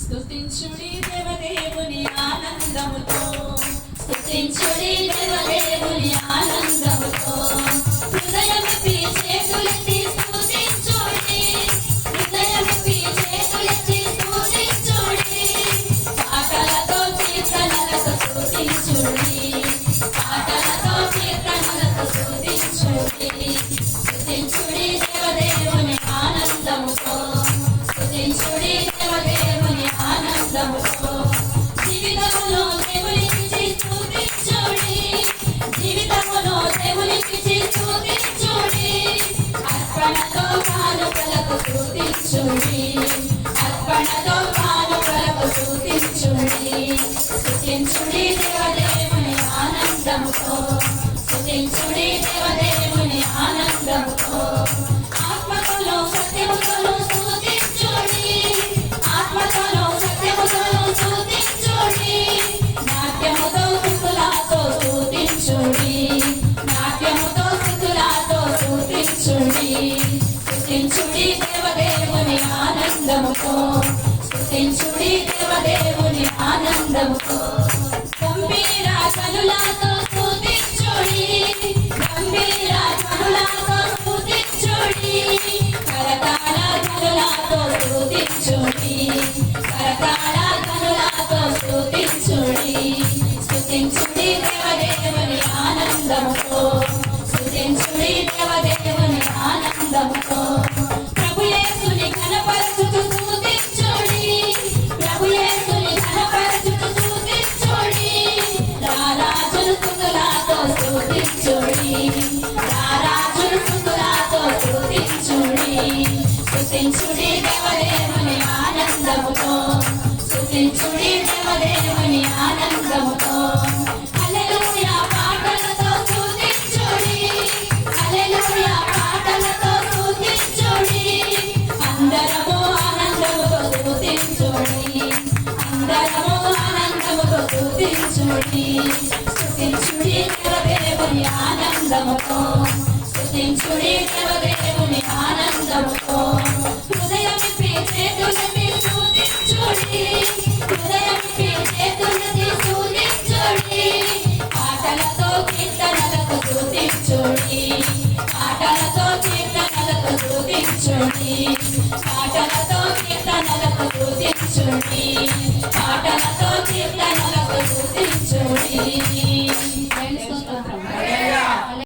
స్తుతించుడి దేవదేవుని ఆనందముతో. స్తుతించు అర్పణతో కానుకలకు సూచించుడి సూచించుడి దేవదే ఆనందముతో స్థుతించుడి దేవదేవుని ఆనందముతో గంభీర కనులతో స్థుతించుడి గంభీర కనులతో స్థుతించుడి కరతాళ కనులతో స్థుతించుడి కరతాళ కనులతో స్థుతించుడి స్థుతించుడి దేవదేవుని ఆనందముతో స్థుతించుడి దేవదేవుని ఆనందముతో ఆనందముతో స్థుతించుడి దేవదేవుని ఆనంద పాటలతో కీర్తనలకు గుర్తించుడి పాటలతో కీర్తనలకు గుర్తించుడి